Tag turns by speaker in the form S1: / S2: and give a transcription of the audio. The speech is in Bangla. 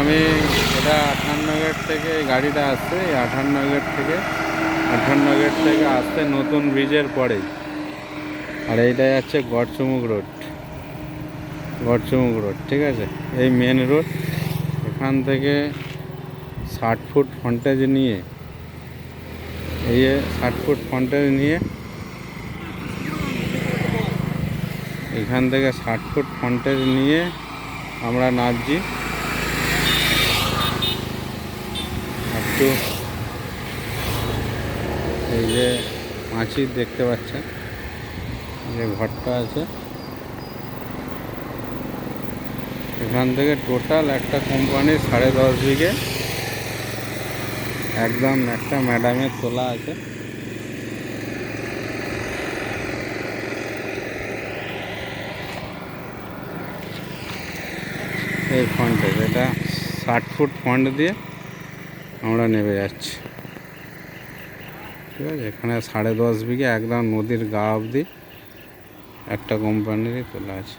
S1: আমি এটা আঠান্ন গেট থেকে গাড়িটা আসছে, এই আঠান্ন গেট থেকে। আঠান্ন গেট থেকে আসতে নতুন ব্রিজের পরেই। আর এইটা যাচ্ছে গড়চুমুক রোড। গড়চুমুক রোড, ঠিক আছে? এই মেন রোড এখান থেকে ষাট ফুট ফন্টেজ নিয়ে, এই ষাট ফুট ফন্টেজ নিয়ে, এখান থেকে ষাট ফুট ফন্টেজ নিয়ে আমরা নাচছি একটু এই যে মাছি দেখতে পাচ্ছেন যে ঘরটা আছে। এখান থেকে টোটাল একটা কোম্পানির সাড়ে দশ বিঘে। একদম একটা ম্যাডামের তোলা আছে। এই ফন্টে এটা ষাট ফুট ফন্ট দিয়ে। আমরা নেমে যাচ্ছি। ঠিক আছে, এখানে সাড়ে দশ বিঘে একদম নদীর গা অবধি একটা কোম্পানিরই তোলা আছে।